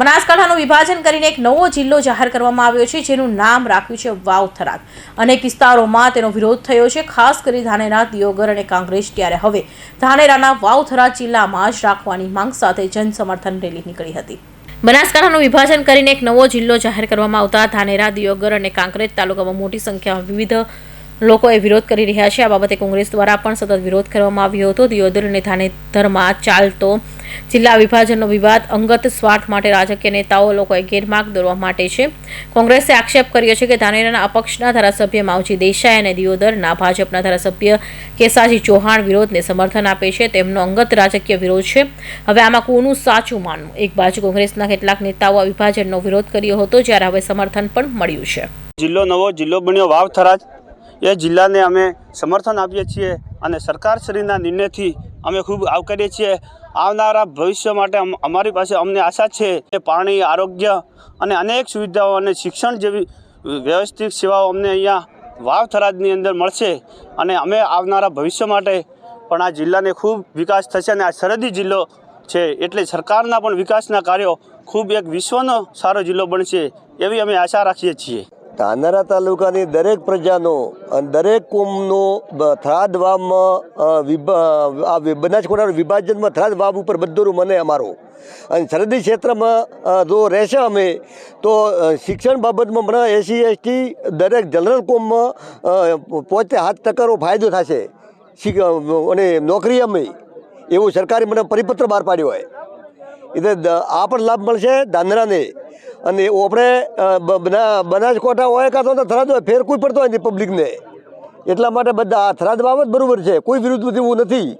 બનાસકાંઠાનું વિભાજન કરીને એક નવો જિલ્લો જાહેર કરવામાં આવ્યો છે, જેનું નામ રાખ્યું છે વાવ થરાક અનેક વિસ્તારોમાં તેનો વિરોધ થયો છે, ખાસ કરી ધાનેરા, દિયોગર અને કોંગ્રેસ ત્યારે હવે ધાનેરાના વાવ થરાદ જિલ્લામાં જ રાખવાની માંગ સાથે જનસમર્થન રેલી નીકળી હતી. બનાસકાંઠાનું વિભાજન કરીને એક નવો જિલ્લો જાહેર કરવામાં આવતા ધાનેરા, દિયોગર અને કાંકરેજ તાલુકામાં મોટી સંખ્યામાં વિવિધ લોકોએ વિરોધ કરી રહ્યા છે. આ બાબતે કોંગ્રેસ દ્વારા પણ સતત વિરોધ કરવામાં આવ્યો હતો. દિયોદર અને ધાનેધરમાં ચાલતો જિલ્લા વિભાજનનો વિવાદ અંગત સ્વાર્થ માટે રાજકીય નેતાઓ લોકોએ ગેરમાર્ગ દોરવા માટે છે. કોંગ્રેસે આક્ષેપ કર્યો છે કે ધાનેરાના અપક્ષના ધારાસભ્ય માવજી દેસાઈ અને દિયોદરના ભાજપના ધારાસભ્ય કેસાજી ચૌહાણ વિરોધને સમર્થન આપે છે. તેમનો અંગત રાજકીય વિરોધ છે. હવે આમાં કોનું સાચું માનવું? એક બાજુ કોંગ્રેસના કેટલાક નેતાઓ આ વિભાજનનો વિરોધ કર્યો હતો, જ્યારે હવે સમર્થન પણ મળ્યું છે. જિલ્લો નવો જિલ્લો બન્યો. વાવ થરાદ એ જિલ્લાને અમે સમર્થન આપીએ છીએ અને સરકારશ્રીના નિર્ણયથી અમે ખૂબ આવકારીએ છીએ. આવનારા ભવિષ્ય માટે અમારી પાસે અમને આશા છે કે પાણી, આરોગ્ય અને અનેક સુવિધાઓ અને શિક્ષણ જેવી વ્યવસ્થિત સેવાઓ અમને અહીંયા વાવ થરાદની અંદર મળશે અને અમે આવનારા ભવિષ્ય માટે પણ આ જિલ્લાને ખૂબ વિકાસ થશે અને આ સરહદી જિલ્લો છે એટલે સરકારના પણ વિકાસના કાર્યો ખૂબ એક વિશ્વનો સારો જિલ્લો બનશે એવી અમે આશા રાખીએ છીએ. ધાનેરા તાલુકાની દરેક પ્રજાનો અને દરેક કોમનો થરાદ વાવમાં આ બનાસકાંઠાના વિભાજનમાં થરાદ વાવ ઉપર બધું મને અમારું. અને સરહદી ક્ષેત્રમાં જો રહેશે અમે તો શિક્ષણ બાબતમાં મને એસી એસટી દરેક જનરલ કોમમાં અ, પોતે હાથ ટકાનો ફાયદો થશે. અને નોકરી અમે એવું સરકારે મને પરિપત્ર બહાર પાડ્યો હોય. એટલે આ પણ લાભ મળશે ધાંધરાને અને આપણે બના- બનાસકાંઠા હોય કાં તો થરાદ હોય ફેર કોઈ પડતો નથી પબ્લિકને એટલા માટે બધા આ થરાદ બાબત બરોબર છે. કોઈ વિરુદ્ધ એવું નથી.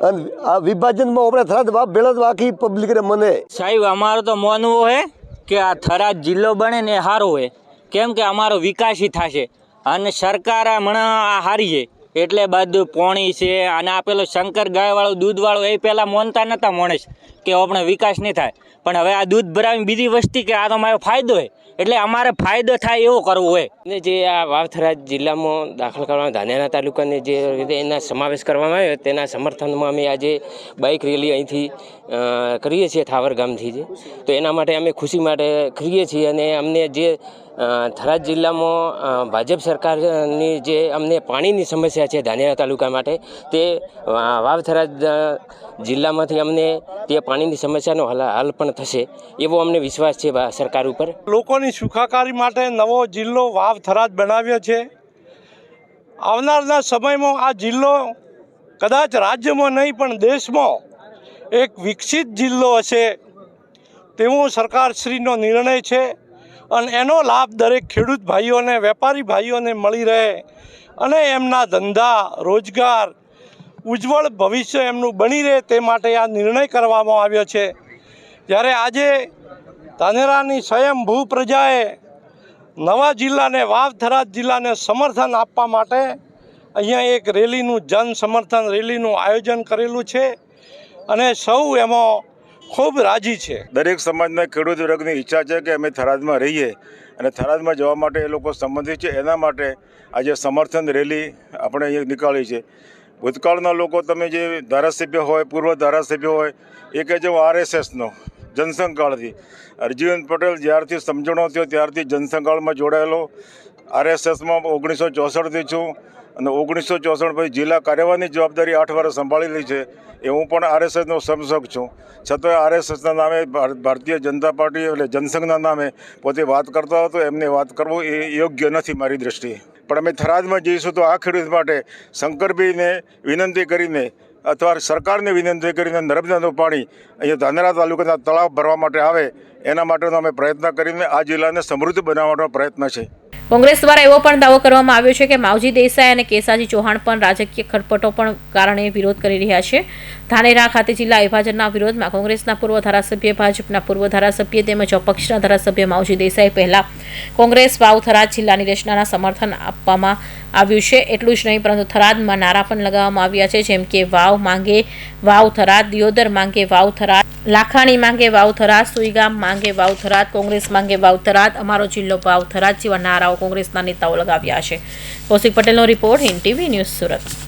અને આ વિભાજનમાં આપણે થરાદ બાપ ભેળા આખી પબ્લિકને મને. સાહેબ અમારું તો માનવું હે કે આ થરાદ જિલ્લો બને ને સારો હોય. કેમ કે અમારો વિકાસી થશે. અને સરકાર આ મણ આ હારી છે. એટલે બધું પોણી છે. અને આ પેલું શંકર ગાયવાળો, દૂધવાળો, એ પહેલાં માનતા નહોતા માણસ કે આપણે વિકાસ નહીં થાય. પણ હવે આ દૂધ ભરાવી બીજી વસ્તી કે આ તો મારો ફાયદો હોય. એટલે અમારે ફાયદો થાય એવો કરવો હોય. ને જે આ વાવથરા જિલ્લામાં દાખલ કરવામાં ધાનેરા તાલુકાને જે રીતે એના સમાવેશ કરવામાં આવ્યો, તેના સમર્થનમાં અમે આજે બાઇક રેલી અહીંથી કરીએ છીએ, થાવર ગામથી જે. તો એના માટે અમે ખુશી માટે કરીએ છીએ અને અમને જે થરાદ જિલ્લામાં ભાજપ સરકારની જે અમને પાણીની સમસ્યા છે ધાનેરા તાલુકા માટે તે વા- વાવથરાદ અ, જિલ્લામાંથી અમને તે પાણીની સમસ્યાનો હલ પણ થશે એવો અમને વિશ્વાસ છે સરકાર ઉપર. લોકોની સુખાકારી માટે નવો જિલ્લો વાવ થરાદ બનાવ્યો છે. આવનારના સમયમાં આ જિલ્લો કદાચ રાજ્યમાં નહીં પણ દેશમાં એક વિકસિત જિલ્લો હશે તેવો સરકારશ્રીનો નિર્ણય છે. અને એનો લાભ દરેક ખેડૂત ભાઈઓને, વેપારી ભાઈઓને મળી રહે અને એમના ધંધા, રોજગાર, ઉજ્જવળ ભવિષ્ય એમનું બની રહે તે માટે આ નિર્ણય કરવામાં આવ્યો છે. જ્યારે આજે ધાનેરાની સ્વયંભૂ પ્રજાએ નવા જિલ્લાને વાવ થરાદ જિલ્લાને સમર્થન આપવા માટે અહીંયા એક રેલીનું જન સમર્થન રેલીનું આયોજન કરેલું છે અને સૌ એમાં ખૂબ રાજી છે. દરેક સમાજના ખેડૂત વર્ગની ઈચ્છા છે કે અમે થરાદમાં રહીએ અને થરાદમાં જવા માટે એ લોકો સંબંધિત છે. એના માટે આજે સમર્થન રેલી આપણે અહીંયા નીકાળી છે. ભૂતકાળના લોકો તમે જે ધારાસભ્ય હોય, પૂર્વ ધારાસભ્ય હોય, એ કહે છે, હું આરએસએસનો, જનસંઘકાળથી. અરજીવન પટેલ જ્યારથી સમજણો થયો ત્યારથી જનસંઘાળમાં જોડાયેલો. આરએસએસમાં ઓગણીસો ચોસઠથી છું. અને ઓગણીસો ચોસઠ પછી જિલ્લા કાર્યવાહની જવાબદારી આઠ વર્ષ સંભાળેલી છે એ હું પણ આરએસએસનો સમસક છું. છતાં આરએસએસના નામે ભાર- ભારતીય જનતા પાર્ટી એટલે જનસંઘના નામે પોતે વાત કરતો હતો, એમને વાત કરવું એ યોગ્ય નથી મારી દ્રષ્ટિએ. પણ અમે થરાદમાં જઈશું તો આ ખેડૂત માટે શંકરભાઈને વિનંતી કરીને અથવા સરકારને વિનંતી કરીને નર્મદાનું પાણી અહીંયા ધાનેરા તાલુકાના તળાવ ભરવા માટે આવે, એના માટેનો અમે પ્રયત્ન કરીને આ જિલ્લાને સમૃદ્ધ બનાવવાનો પ્રયત્ન છે. કોંગ્રેસ દ્વારા એવો પણ દાવો કરવામાં આવ્યો છે કે માવજી દેસાઈ અને કેસાજી ચૌહાણ પણ રાજકીય ખટપટો પણ કારણે વિરોધ કરી રહ્યા છે. ધાનેરા ખાતે જિલ્લા વિભાજનના વિરોધમાં કોંગ્રેસના પૂર્વ ધારાસભ્ય, ભાજપના પૂર્વ ધારાસભ્ય તેમજ અપક્ષના ધારાસભ્ય માવજી દેસાઈ પહેલા કોંગ્રેસ વાવ થરાદ જિલ્લાની રચનાના સમર્થન આપવામાં આવ્યું છે. એટલું જ નહીં, પરંતુ થરાદમાં નારા પણ લગાવવામાં આવ્યા છે, જેમ કે વાવ માંગે વાવ થરાદ, દિયોદર માંગે વાવ થરાદ, લાખાણી માંગે વાવ થરાદ, સુઈગામ માંગે વાવ થરાદ, કોંગ્રેસ માંગે વાવ થરાદ, અમારો જિલ્લો વાવ થરાદ જેવા નારાઓ કોંગ્રેસના નેતાઓ લગાવ્યા છે. કૌશિક પટેલનો report Hind TV news Surat.